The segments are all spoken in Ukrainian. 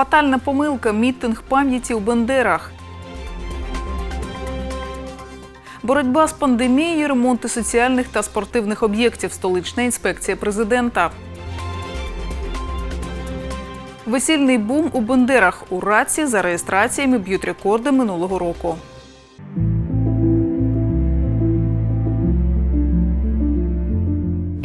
Фатальна помилка мітинг пам'яті у Бендерах. Боротьба з пандемією, ремонти соціальних та спортивних об'єктів. Столична інспекція президента. Весільний бум у Бендерах. У раці за реєстраціями б'ють рекорди минулого року.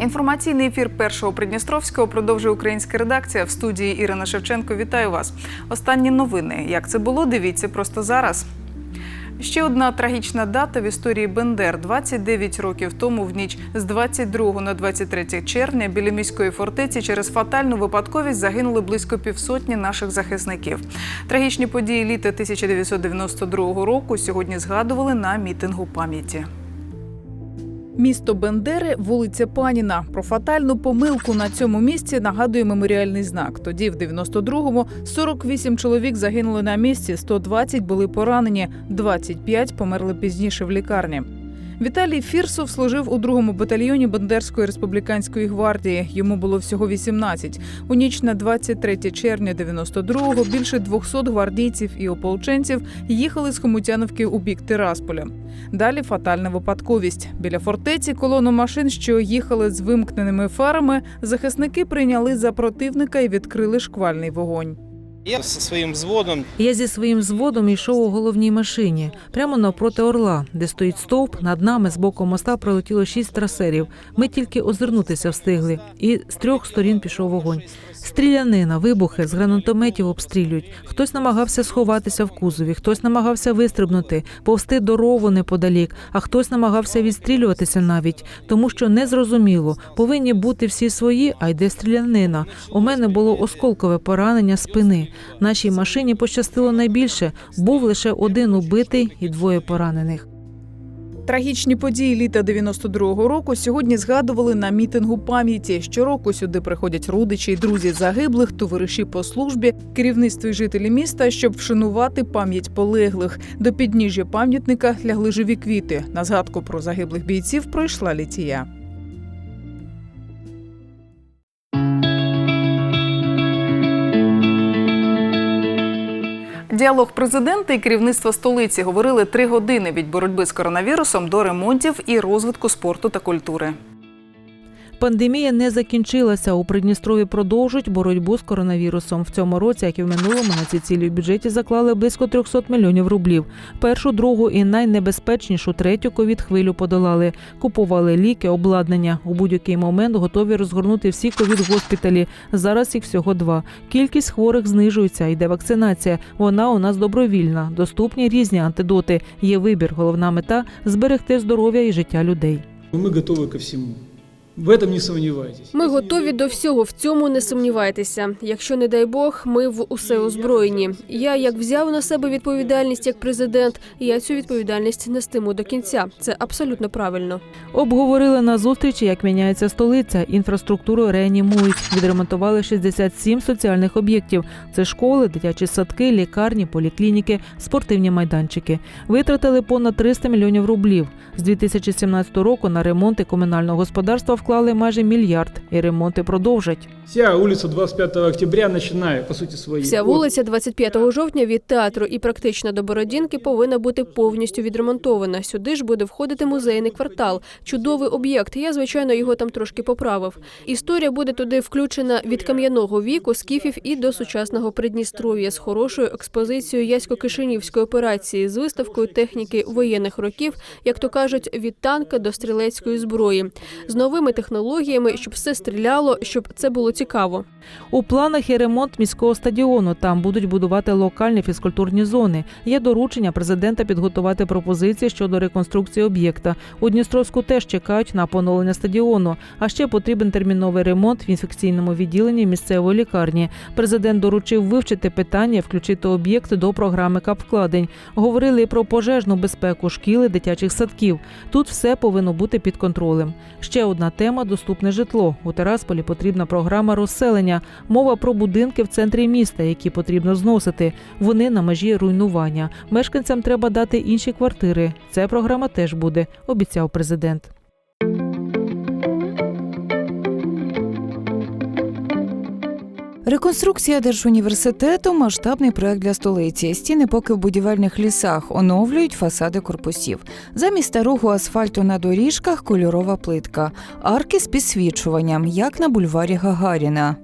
Інформаційний ефір першого Придністровського продовжує українська редакція в студії Ірина Шевченко. Вітаю вас. Останні новини. Як це було? Дивіться просто зараз. Ще одна трагічна дата в історії Бендер. 29 років тому, в ніч з 22 на 23 червня, біля міської фортеці через фатальну випадковість загинули близько півсотні наших захисників. Трагічні події літа 1992 року сьогодні згадували на мітингу пам'яті. Місто Бендери, вулиця Паніна. Про фатальну помилку на цьому місці нагадує меморіальний знак. Тоді, в 92-му, 48 чоловік загинули на місці, 120 були поранені, 25 померли пізніше в лікарні. Віталій Фірсов служив у другому батальйоні Бендерської республіканської гвардії. Йому було всього 18. У ніч на 23 червня 92-го більше 200 гвардійців і ополченців їхали з Хомутяновки у бік Тирасполя. Далі фатальна випадковість. Біля фортеці колону машин, що їхали з вимкненими фарами, захисники прийняли за противника і відкрили шквальний вогонь. Я зі своїм взводом Я зі своїм взводом йшов у головній машині, прямо навпроти орла, де стоїть стовп. Над нами з боку моста пролетіло шість трасерів. Ми тільки озирнутися встигли, і з трьох сторін пішов вогонь. Стрілянина, вибухи з гранатометів обстрілюють. Хтось намагався сховатися в кузові, хтось намагався вистрибнути, повсти дорогу неподалік, а хтось намагався відстрілюватися навіть, тому що незрозуміло, повинні бути всі свої, а йде стрілянина. У мене було осколкове поранення спини. Нашій машині пощастило найбільше. Був лише один убитий і двоє поранених. Трагічні події літа 92-го року сьогодні згадували на мітингу пам'яті. Щороку сюди приходять родичі й друзі загиблих, товариші по службі, керівництво і жителі міста, щоб вшанувати пам'ять полеглих. До підніжжя пам'ятника лягли живі квіти. На згадку про загиблих бійців пройшла літія. Діалог президента і керівництва столиці говорили три години від боротьби з коронавірусом до ремонтів і розвитку спорту та культури. Пандемія не закінчилася. У Придністрові продовжують боротьбу з коронавірусом. В цьому році, як і в минулому, на ці цілі в бюджеті заклали близько 300 мільйонів рублів. Першу, другу і найнебезпечнішу третю ковід хвилю подолали. Купували ліки, обладнання. У будь-який момент готові розгорнути всі ковід госпіталі. Зараз їх всього два. Кількість хворих знижується. Йде вакцинація. Вона у нас добровільна. Доступні різні антидоти. Є вибір. Головна мета зберегти здоров'я і життя людей. Мы готовы ко всему. В этом не сомневайтесь. Ми готові до всього. В цьому не сумнівайтеся. Якщо не дай Бог, ми в усе озброєні. Я як взяв на себе відповідальність як президент, я цю відповідальність нестиму до кінця. Це абсолютно правильно. Обговорили на зустрічі, як міняється столиця. Інфраструктуру реанімують. Відремонтували 67 соціальних об'єктів. Це школи, дитячі садки, лікарні, поліклініки, спортивні майданчики. Витратили понад 300 мільйонів рублів. З 2017 року на ремонти комунального господарства вклали майже мільярд, і ремонти продовжать. Вся улица 25 октября, начиная, по сути своей. Вся вулиця 25 жовтня від театру і практично до Бородінки повинна бути повністю відремонтована. Сюди ж буде входити музейний квартал. Чудовий об'єкт. Я звичайно його там трошки поправив. Історія буде туди включена від кам'яного віку, скіфів і до сучасного Придністров'я з хорошою експозицією Ясько-Кишинівської операції з виставкою техніки воєнних років, як то кажуть, від танка до стрілецької зброї, з новими технологіями, щоб все стріляло, щоб це було цікаво. У планах є ремонт міського стадіону. Там будуть будувати локальні фізкультурні зони. Є доручення президента підготувати пропозиції щодо реконструкції об'єкта. У Дністровську теж чекають на поновлення стадіону. А ще потрібен терміновий ремонт в інфекційному відділенні місцевої лікарні. Президент доручив вивчити питання, включити об'єкт до програми капвкладень. Говорили про пожежну безпеку шкіл дитячих садків. Тут все повинно бути під контролем. Ще одна тема доступне житло. У Терасполі потрібна програма розселення. Мова про будинки в центрі міста, які потрібно зносити. Вони на межі руйнування. Мешканцям треба дати інші квартири. Ця програма теж буде, обіцяв президент. Реконструкція держуніверситету масштабний проект для столиці. Стіни поки в будівельних лісах оновлюють фасади корпусів. Замість старого асфальту на доріжках кольорова плитка, арки з підсвічуванням, як на бульварі Гагаріна.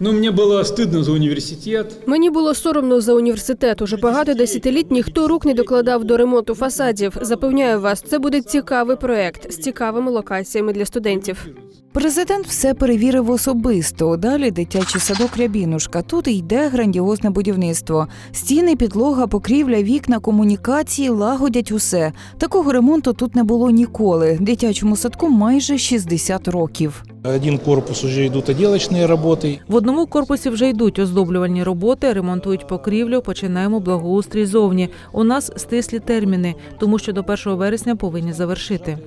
Но мне было стыдно за университет. Мені було соромно за університет. Уже багато десятиліть ніхто рук не докладав до ремонту фасадів. Запевняю вас, це буде цікавий проект з цікавими локаціями для студентів. Президент все перевірив особисто. Далі дитячий садок Рябінушка. Тут йде грандіозне будівництво. Стіни, підлога, покрівля, вікна, комунікації лагодять усе. Такого ремонту тут не було ніколи. Дитячому садку майже 60 років. Один корпус уже идут отделочные работы. В одному корпусі вже йдуть оздоблювальні роботи, ремонтують покрівлю, починаємо благоустрій зовні. У нас стислі терміни, тому що до 1 вересня повинні завершити.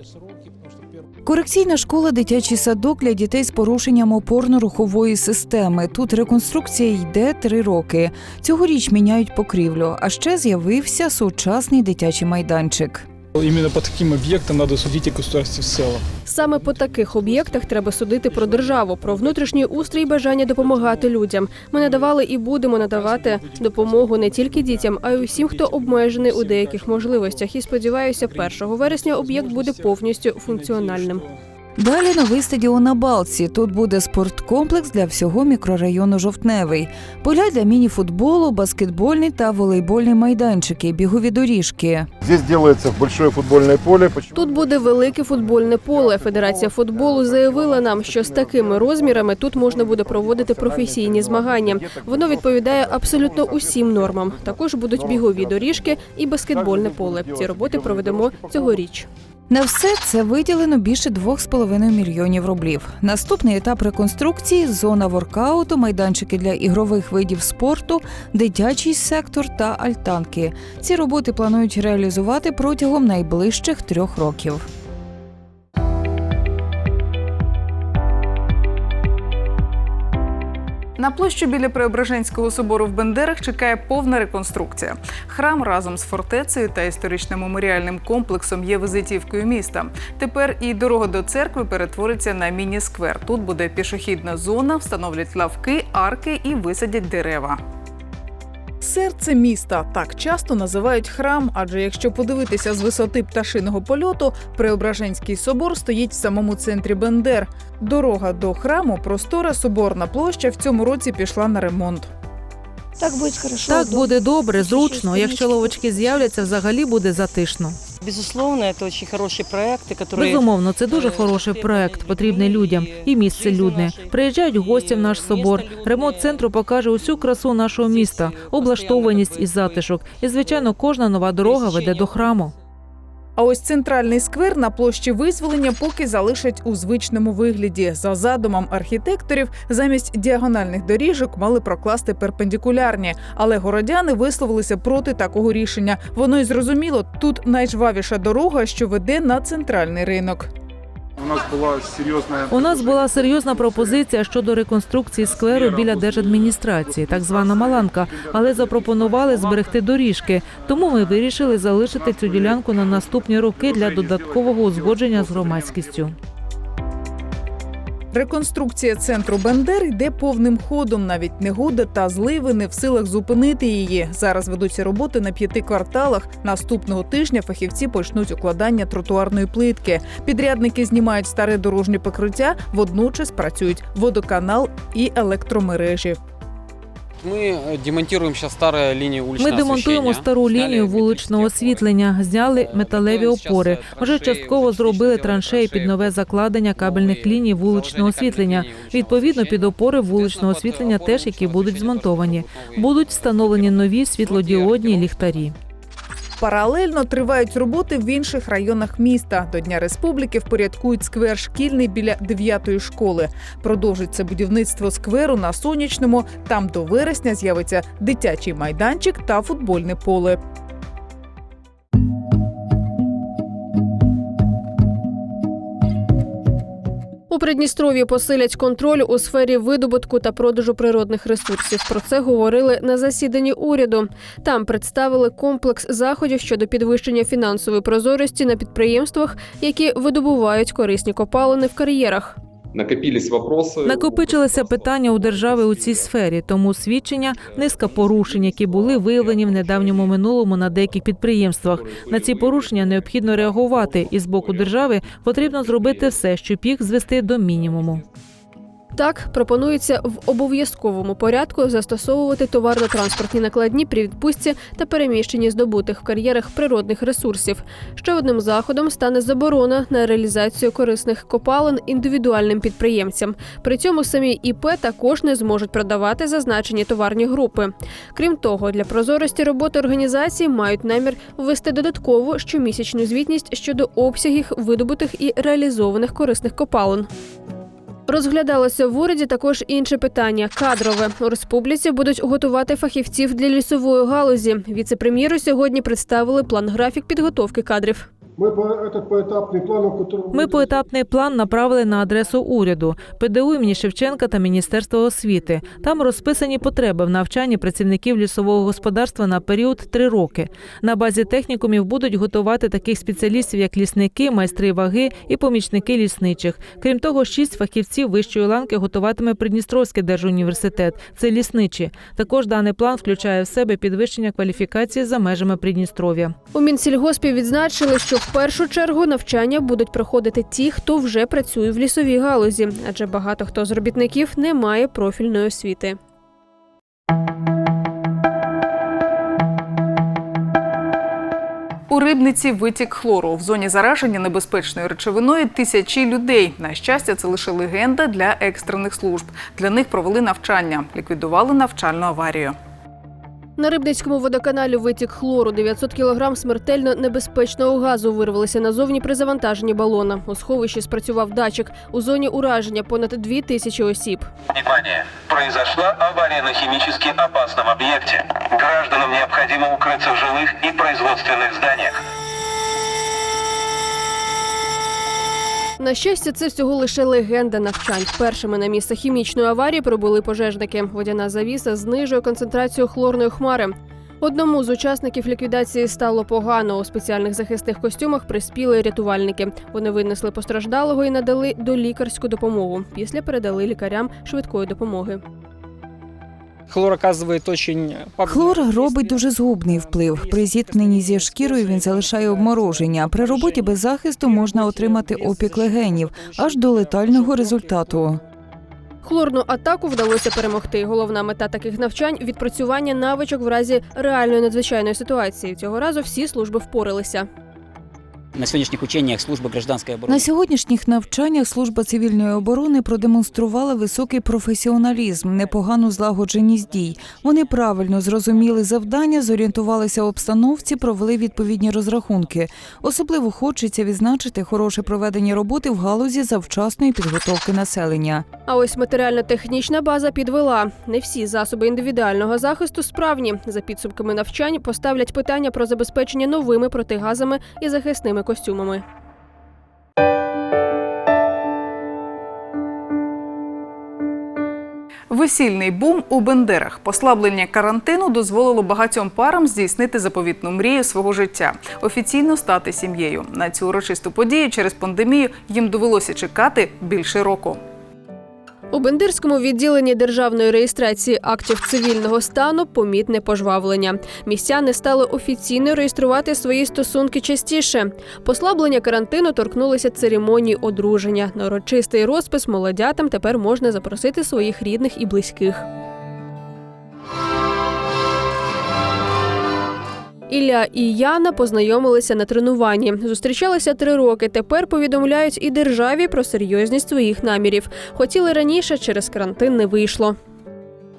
Корекційна школа дитячий садок для дітей з порушенням опорно-рухової системи. Тут реконструкція йде три роки. Цьогоріч міняють покрівлю, а ще з'явився сучасний дитячий майданчик. Именно по таким об'єктам надо судити государство в цілому. Саме по таких об'єктах треба судити про державу, про внутрішній устрій і бажання допомагати людям. Ми надавали і будемо надавати допомогу не тільки дітям, а й усім, хто обмежений у деяких можливостях. І сподіваюся, 1 вересня об'єкт буде повністю функціональним. Далі новий стадіон на Балці. Тут буде спорткомплекс для всього мікрорайону Жовтневий. Поля для міні-футболу, баскетбольний та волейбольний майданчики, бігові доріжки. Здесь делается большое футбольное поле. Тут буде велике футбольне поле. Федерація футболу заявила нам, що з такими розмірами тут можна буде проводити професійні змагання. Воно відповідає абсолютно усім нормам. Також будуть бігові доріжки і баскетбольне поле. Ці роботи проведемо цьогоріч. На все це виділено більше 2,5 мільйонів рублів. Наступний етап реконструкції зона воркауту, майданчики для ігрових видів спорту, дитячий сектор та альтанки. Ці роботи планують реалізувати протягом найближчих трьох років. На площу біля Преображенського собору в Бендерах чекає повна реконструкція. Храм разом з фортецею та історичним меморіальним комплексом є визитівкою міста. Тепер і дорога до церкви перетвориться на міні-сквер. Тут буде пішохідна зона, встановлять лавки, арки і висадять дерева. Серце міста так часто називають храм, адже якщо подивитися з висоти пташиного польоту, Преображенський собор стоїть в самому центрі Бендер. Дорога до храму, простора соборна площа в цьому році пішла на ремонт. Так будет хорошо. Буде добре, зручно. Якщо ловочки з'являться, взагалі буде затишно. Безусловно, это очень хорошие проекты, которые... Безумовно, це дуже хороший проект, потрібний людям і місце людне. Приїжджають гості в наш собор. Ремонт центру покаже усю красу нашого міста, облаштованість і затишок. І звичайно, кожна нова дорога веде до храму. А ось центральний сквер на площі визволення поки залишать у звичному вигляді. За задумом архітекторів, замість діагональних доріжок мали прокласти перпендикулярні. Але городяни висловилися проти такого рішення. Воно й зрозуміло, тут найжвавіша дорога, що веде на центральний ринок. У нас була серйозна У нас була серйозна пропозиція щодо реконструкції скверу біля держадміністрації, так звана Маланка, але запропонували зберегти доріжки. Тому ми вирішили залишити цю ділянку на наступні роки для додаткового узгодження з громадськістю. Реконструкція центру Бендер йде повним ходом. Навіть негода та зливи не в силах зупинити її. Зараз ведуться роботи на п'яти кварталах. Наступного тижня фахівці почнуть укладання тротуарної плитки. Підрядники знімають старе дорожнє покриття, водночас працюють водоканал і електромережі. Мы э, демонтируем сейчас старые линии Ми уличного демонтуємо освещения. стару Сняли лінію вуличного тех, освітлення, зняли металеві Ну, щас, опори. е, Вже траншеї, частково зробили фактично траншеї під траншеї. нове закладення кабельних Нові ліній вуличного заложення освітлення. кабельних ліній вуличного Відповідно, під освітлення. опори вуличного Соответственно, під освітлення опори теж, які вуличного будуть освітлення змонтовані. нові. Будуть встановлені нові світлодіодні ліхтарі. Паралельно тривають роботи в інших районах міста. До Дня Республіки впорядкують сквер шкільний біля 9-ї школи. Продовжиться будівництво скверу на сонячному. Там до вересня з'явиться дитячий майданчик та футбольне поле. У Придністров'ї посилять контроль у сфері видобутку та продажу природних ресурсів. Про це говорили на засіданні уряду. Там представили комплекс заходів щодо підвищення фінансової прозорості на підприємствах, які видобувають корисні копалини в кар'єрах. Накопились вопросы. Накопичилися питання у держави у цій сфері, тому свідчення низка порушень, які були виявлені в недавньому минулому на деяких підприємствах. На ці порушення необхідно реагувати, і з боку держави потрібно зробити все, щоб їх звести до мінімуму. Так, пропонується в обов'язковому порядку застосовувати товарно-транспортні накладні при відпустці та переміщенні здобутих в кар'єрах природних ресурсів. Ще одним заходом стане заборона на реалізацію корисних копалин індивідуальним підприємцям. При цьому самі ІП також не зможуть продавати зазначені товарні групи. Крім того, для прозорості роботи організації мають намір ввести додаткову щомісячну звітність щодо обсягів видобутих і реалізованих корисних копалин. Розглядалося в уряді також інше питання кадрове. У республіці будуть готувати фахівців для лісової галузі. Віце-прем'єру сьогодні представили план графік підготовки кадрів. Мы по, этот поэтапный план, о котором... Ми поетапний план направили на адресу уряду, ПДУ імені Шевченка та Міністерства освіти. Там розписані потреби в навчанні працівників лісового господарства на період три роки. На базі технікумів будуть готувати таких спеціалістів, як лісники, майстри ваги і помічники лісничих. Крім того, шість фахівців вищої ланки готуватиме Придністровський держуніверситет. Це лісничі. Також даний план включає в себе підвищення кваліфікації за межами Придністров'я. У Мінсільгоспі відзначили, що в першу чергу навчання будуть проходити ті, хто вже працює в лісовій галузі, адже багато хто з робітників не має профільної освіти. У рибниці витік хлору. В зоні зараження небезпечною речовиною тисячі людей. На щастя, це лише легенда для екстрених служб. Для них провели навчання, ліквідували навчальну аварію. На Рибницькому водоканалі витік хлору 900 кг смертельно небезпечного газу вирвалися назовні при завантаженні балона. У сховищі спрацював датчик. У зоні ураження понад дві тисячі осіб. Внимание! Произошла авария на химически опасном объекте. Гражданам необходимо укрыться в жилых и производственных зданиях. На щастя, це всього лише легенда навчань. Першими на місце хімічної аварії прибули пожежники. Водяна завіса знижує концентрацію хлорної хмари. Одному з учасників ліквідації стало погано. У спеціальних захисних костюмах приспіли рятувальники. Вони винесли постраждалого і надали долікарську допомогу. Після передали лікарям швидкої допомоги. Хлор оказывает очень... Хлор робить дуже згубний вплив. При зіткненні зі шкірою він залишає обмороження. При роботі без захисту можна отримати опік легенів аж до летального результату. Хлорну атаку вдалося перемогти. Головна мета таких навчань відпрацювання навичок в разі реальної надзвичайної ситуації. Цього разу всі служби впоралися. На сьогоднішніх ученнях служба гражданської оборони На сьогоднішніх навчаннях служба цивільної оборони продемонструвала високий професіоналізм, непогану злагодженість дій. Вони правильно зрозуміли завдання, зорієнтувалися в обстановці, провели відповідні розрахунки. Особливо хочеться відзначити хороше проведення роботи в галузі завчасної підготовки населення. А ось матеріально-технічна база підвела. Не всі засоби індивідуального захисту справні. За підсумками навчань поставлять питання про забезпечення новими протигазами і захисними костюмами. Весільний бум у Бендерах. Послаблення карантину дозволило багатьом парам здійснити заповітну мрію свого життя офіційно стати сім'єю. На цю урочисту подію через пандемію їм довелося чекати більше року. У Бендерському відділенні державної реєстрації актів цивільного стану помітне пожвавлення. Містяни стали офіційно реєструвати свої стосунки частіше. Послаблення карантину торкнулися церемонії одруження. На урочистий розпис молодятам тепер можна запросити своїх рідних і близьких. Ілля і Яна познайомилися на тренуванні. Зустрічалися три роки. Тепер повідомляють і державі про серйозність своїх намірів. Хотіли раніше, через карантин не вийшло.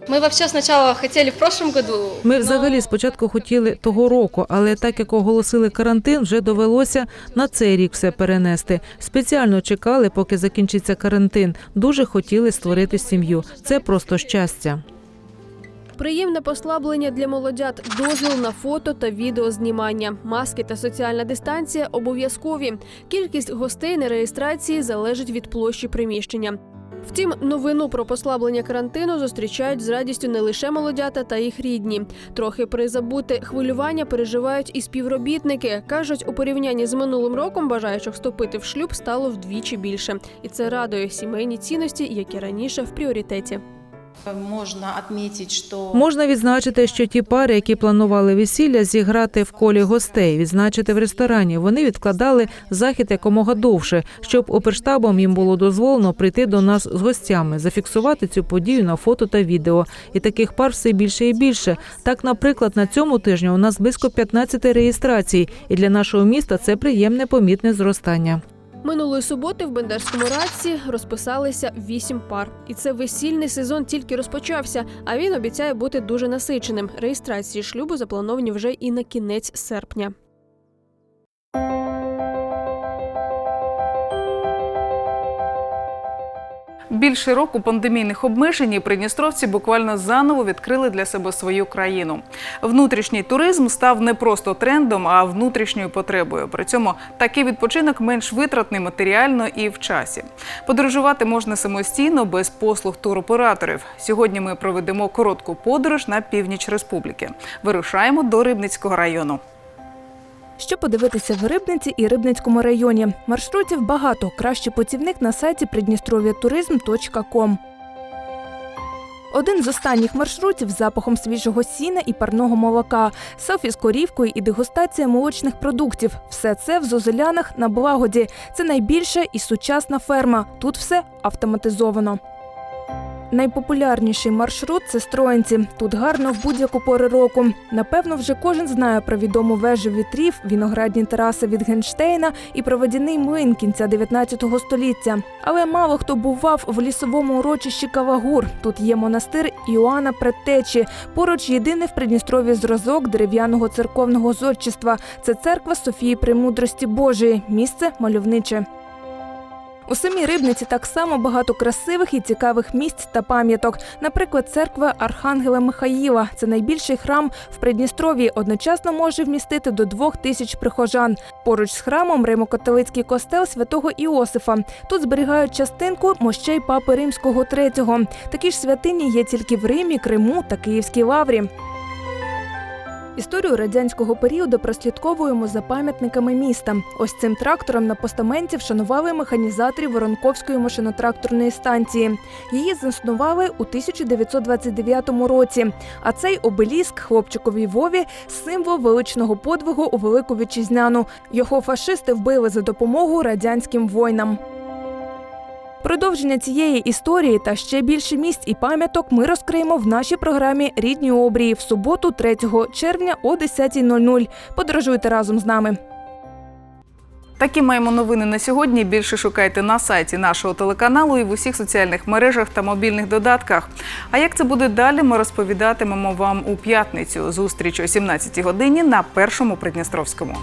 Мы вообще сначала хотели в прошлом году. Ми взагалі спочатку хотіли того року, але так як оголосили карантин, вже довелося на цей рік все перенести. Спеціально чекали, поки закінчиться карантин. Дуже хотіли створити сім'ю. Це просто щастя. Приємне послаблення для молодят, дозвіл на фото та відеознімання. Маски та соціальна дистанція обов'язкові. Кількість гостей на реєстрації залежить від площі приміщення. Втім, новину про послаблення карантину зустрічають з радістю не лише молодята та їх рідні. Трохи призабути хвилювання переживають і співробітники. кажуть, у порівнянні з минулим роком бажаючих вступити в шлюб стало вдвічі більше, і це радує сімейні цінності, які раніше в пріоритеті. Можна відзначити, що ті пари, які планували весілля, зіграти в колі гостей, відзначити в ресторані. Вони відкладали захід якомога довше, щоб оперштабом їм було дозволено прийти до нас з гостями, зафіксувати цю подію на фото та відео. І таких пар все більше і більше. Так, наприклад, на цьому тижні у нас близько 15 реєстрацій, і для нашого міста це приємне помітне зростання. Минулої суботи в Бендерському радці розписалися вісім пар, і це весільний сезон тільки розпочався. А він обіцяє бути дуже насиченим. Реєстрації шлюбу заплановані вже і на кінець серпня. Більше року пандемійних обмежень і придністровці буквально заново відкрили для себе свою країну. Внутрішній туризм став не просто трендом, а внутрішньою потребою. При цьому такий відпочинок менш витратний матеріально і в часі. Подорожувати можна самостійно без послуг туроператорів. Сьогодні ми проведемо коротку подорож на північ республіки. Вирушаємо до Рибницького району. Що подивитися в Рибниці і Рибницькому районі? Маршрутів багато. Кращий путівник на сайті придністров'ятуризм.ком. Один з останніх маршрутів з запахом свіжого сіна і парного молока, селфі з корівкою і дегустація молочних продуктів. Все це в Зозулянах на Благоді. Це найбільша і сучасна ферма. Тут все автоматизовано. Найпопулярніший маршрут це Строїнці. Тут гарно в будь-яку пору року. Напевно, вже кожен знає про відому вежу вітрів, виноградні тераси від Генштейна і про водяний млин кінця 19 століття. Але мало хто бував в лісовому урочищі Кавагур. Тут є монастир Іоанна Предтечі. Поруч єдиний в Придністрові зразок дерев'яного церковного зодчества. Це церква Софії Премудрості Божої. Місце мальовниче. У самій Рибниці так само багато красивих і цікавих місць та пам'яток. Наприклад, церква Архангела Михаїла. Це найбільший храм в Придністров'ї. Одночасно може вмістити до двох тисяч прихожан. Поруч з храмом Римо-католицький костел святого Іосифа. Тут зберігають частинку мощей папи Римського III. Такі ж святині є тільки в Римі, Криму та Київській лаврі. Історію радянського періоду прослідковуємо за пам'ятниками міста. Ось цим трактором на постаменті вшанували механізаторів Воронковської машинотракторної станції. Її заснували у 1929 році. А цей обеліск хлопчиковій Вові символ величного подвигу у Велику Вітчизняну. Його фашисти вбили за допомогу радянським воїнам. Продовження цієї історії та ще більше місць і пам'яток ми розкриємо в нашій програмі Рідні обрії в суботу, 3 червня о 10.00. Подорожуйте разом з нами. Такі маємо новини на сьогодні. Більше шукайте на сайті нашого телеканалу і в усіх соціальних мережах та мобільних додатках. А як це буде далі, ми розповідатимемо вам у п'ятницю. Зустріч о 17 годині на першому Придністровському.